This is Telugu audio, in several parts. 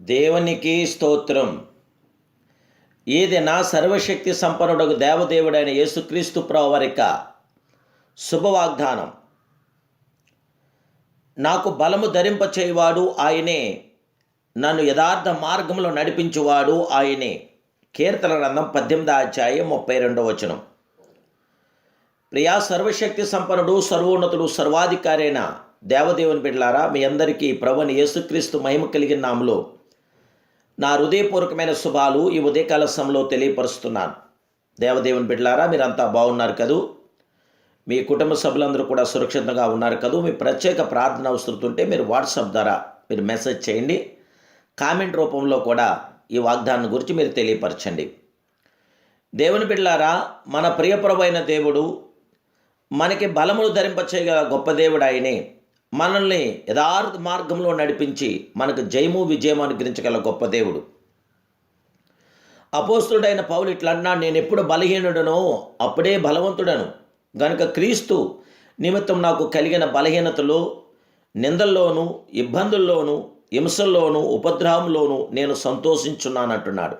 దేవునికి స్తోత్రం. ఇది నా సర్వశక్తి సంపన్నుడకు దేవదేవుడైన యేసుక్రీస్తు ప్రవరిక శుభవాగ్దానం. నాకు బలము ధరింపచేయువాడు ఆయనే. నన్ను యథార్థ మార్గంలో నడిపించువాడు ఆయనే. కీర్తన గ్రంథం పద్దెనిమిది అధ్యాయం ముప్పై రెండవ వచనం. ప్రియా సర్వశక్తి సంపన్నుడు సర్వోన్నతుడు సర్వాధికారైన దేవదేవుని బిడ్డలారా మీ అందరికీ ప్రభుని యేసుక్రీస్తు మహిమ కలిగిన నామలో నా హృదయపూర్వకమైన శుభాలు ఈ ఉదయకాల సమయంలో తెలియపరుస్తున్నాను. దేవదేవుని బిడ్డలారా మీరంతా బాగున్నారు కదూ? మీ కుటుంబ సభ్యులందరూ కూడా సురక్షితంగా ఉన్నారు కదూ? మీ ప్రత్యేక ప్రార్థన అవసరుతుంటే మీరు వాట్సాప్ ద్వారా మీరు మెసేజ్ చేయండి. కామెంట్ రూపంలో కూడా ఈ వాగ్దానం గురించి మీరు తెలియపరచండి. దేవుని బిడ్డలారా మన ప్రియప్రభైన దేవుడు మనకి బలములు ధరింపచేయగల గొప్ప దేవుడు ఆయనే. మనల్ని యథార్థ మార్గంలో నడిపించి మనకు జయము విజయం అనుగ్రహించగల గొప్ప దేవుడు. అపోస్తుడైన పౌలు ఇట్లా నేను ఎప్పుడు బలహీనుడనో అప్పుడే బలవంతుడను. గనుక క్రీస్తు నిమిత్తం నాకు కలిగిన బలహీనతలు నిందల్లోనూ ఇబ్బందుల్లోనూ హింసల్లోనూ ఉపద్రవంలోనూ నేను సంతోషించున్నానంటున్నాడు.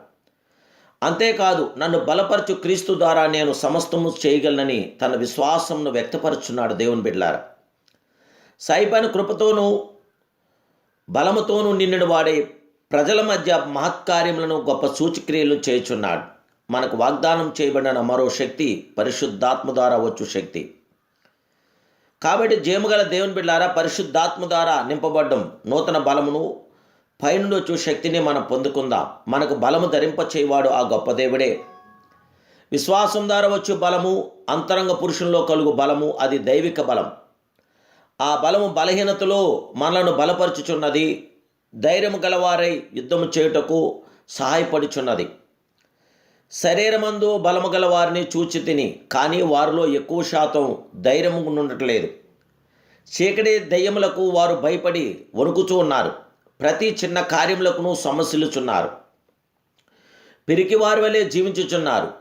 అంతేకాదు నన్ను బలపరచు క్రీస్తు ద్వారా నేను సమస్తము చేయగలనని తన విశ్వాసంను వ్యక్తపరుచున్నాడు దేవుని బిడ్లారా సైపైన కృపతోనూ బలముతోనూ నిండిన వాడే ప్రజల మధ్య మహత్కార్యములను గొప్ప సూచిక్రియలు చేయుచున్నాడు. మనకు వాగ్దానం చేయబడిన మరో శక్తి పరిశుద్ధాత్మ ద్వారా వచ్చు శక్తి. కాబట్టి జేముగల దేవుని బిడ్డారా పరిశుద్ధాత్మ ద్వారా నింపబడ్డం నూతన బలమును పైనుండి వచ్చు శక్తిని మనం పొందుకుందాం. మనకు బలము ధరింపచేవాడు ఆ గొప్ప దేవుడే. విశ్వాసం ద్వారా వచ్చు బలము అంతరంగ పురుషుల్లో కలుగు బలము అది దైవిక బలం. ఆ బలము బలహీనతలో మనలను బలపరుచుచున్నది ధైర్యము గలవారై యుద్ధము చేయుటకు సహాయపడుచున్నది. శరీరమందు బలము గల వారిని చూచి తిని కానీ వారిలో ఎక్కువ శాతం ధైర్యం ఉండట్లేదు చీకటి దయ్యములకు వారు భయపడి వణుకుచూ ఉన్నారు. ప్రతి చిన్న కార్యములకును సమస్యలుచున్నారు పిరికి వారి వలె జీవించుచున్నారు.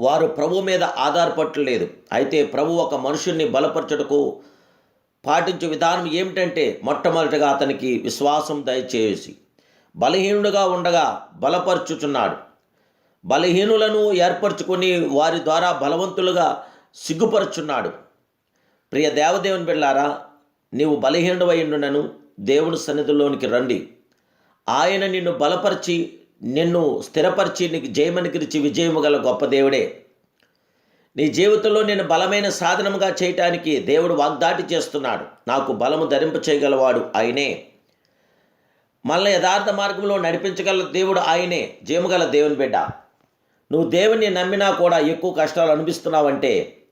వారు ప్రభు మీద ఆధారపడలేదు. అయితే ప్రభు ఒక మనుషుల్ని బలపరచుటకు పాటించే విధానం ఏమిటంటే మొట్టమొదటిగా అతనికి విశ్వాసం దయచేసి బలహీనుడుగా ఉండగా బలపరుచుచున్నాడు. బలహీనులను ఏర్పరచుకొని వారి ద్వారా బలవంతులుగా సిగ్గుపరుచున్నాడు. ప్రియ దేవదేవుని బిళ్ళారా నీవు బలహీనుడవైండునను దేవుని సన్నిధిలోనికి రండి. ఆయన నిన్ను బలపరిచి నిన్ను స్థిరపరిచి నీకు జయమనికిరిచి విజయము గల గొప్ప దేవుడే. నీ జీవితంలో నేను బలమైన సాధనముగా చేయటానికి దేవుడు వాగ్దాటి చేస్తున్నాడు. నాకు బలము ధరింప చేయగలవాడు ఆయనే. మళ్ళీ యథార్థ మార్గంలో నడిపించగల దేవుడు ఆయనే. జీవగల దేవుని బిడ్డ. నువ్వు దేవుని నమ్మినా కూడా ఎక్కువ కష్టాలు అనిపిస్తున్నావంటే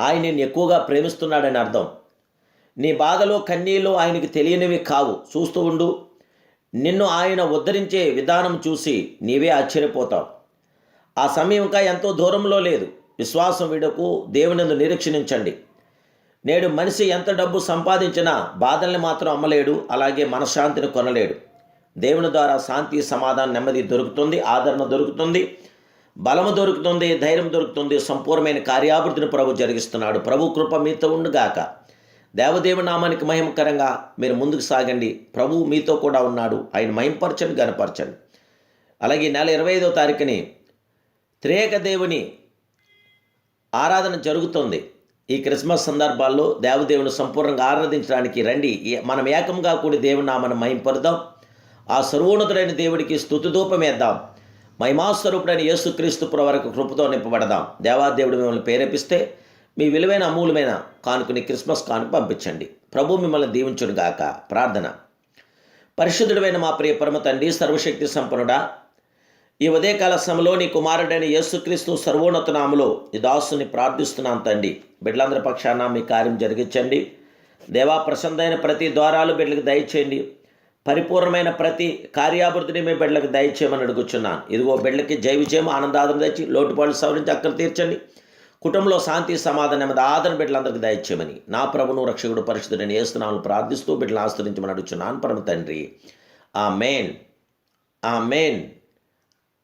ఆయన నిన్ను ఎక్కువగా ప్రేమిస్తున్నాడని అర్థం. నీ బాధలు కన్నీళ్ళు ఆయనకి తెలియనివి కావు. చూస్తూ ఉండు. నిన్ను ఆయన ఉద్ధరించే విధానం చూసి నీవే ఆశ్చర్యపోతావు. ఆ సమయం ఇంకా ఎంతో దూరంలో లేదు. విశ్వాసం విడకు దేవునిందు నిరీక్షణించండి నేడు మనిషి ఎంత డబ్బు సంపాదించినా బాధల్ని మాత్రం అమ్మలేడు అలాగే మనశ్శాంతిని కొనలేడు. దేవుని ద్వారా శాంతి సమాధానం నెమ్మది దొరుకుతుంది ఆదరణ దొరుకుతుంది బలము దొరుకుతుంది ధైర్యం దొరుకుతుంది సంపూర్ణమైన కార్యాభివృద్ధిని ప్రభు జరిగిస్తున్నాడు. ప్రభు కృప మీతో ఉండుగాక. దేవదేవ నామానికి మహిమకరంగా మీరు ముందుకు సాగండి. ప్రభు మీతో కూడా ఉన్నాడు. ఆయన మహింపరచండి గనపరచండి అలాగే నెల ఇరవై ఐదో తారీఖుని త్రేక దేవుని ఆరాధన జరుగుతుంది. ఈ క్రిస్మస్ సందర్భాల్లో దేవదేవుని సంపూర్ణంగా ఆరాధించడానికి రండి. మనం ఏకంగా కూడి దేవుని నామను మహింపరుదాం ఆ సర్వోన్నతుడైన దేవుడికి స్థుతిదూపమేద్దాం మహిమాస్వరూపుడైన యేసుక్రీస్తు వరకు కృపతో నింపబడదాం. దేవాదేవుడు మిమ్మల్ని ప్రేరేపిస్తే మీ విలువైన అమూలమైన కానుకని క్రిస్మస్ కానుక పంపించండి. ప్రభు మిమ్మల్ని దీవించుడుగాక ప్రార్థన. పరిశుద్ధుడైన మా ప్రియ పరమ తండ్రి సర్వశక్తి సంపన్నుడా ఈ ఉదయకాల సమయంలో నీ కుమారుడైన యేసుక్రీస్తు సర్వోన్నత నామలో ఈ దాసుని ప్రార్థిస్తున్నాను తండ్రి. బిడ్డలందరి పక్షాన మీ కార్యం జరిగించండి. దేవా ప్రసన్నమైన ప్రతి ద్వారాలు బిడ్డలకు దయచేయండి. పరిపూర్ణమైన ప్రతి కార్యాభివృద్ధిని మీ బిడ్డలకు దయచేయమని అడుగుచున్నాను. ఇదిగో బిడ్డలకి జై విజయం ఆనందాదం తెచ్చి లోటుపాట్లు సవరించి అక్కడ తీర్చండి. కుటుంబంలో శాంతి సమాధానం మీద ఆదరణ బిడ్డలందరికీ దయచేయమని నా ప్రభును రక్షకుడు పరిశుద్ధుడిని ఏస్తున్నాను ప్రార్థిస్తూ బిడ్డలు ఆశ్రయించమని అడుగుచున్నాను. పరమ తండ్రి. ఆ మెయిన్ ఆ మెయిన్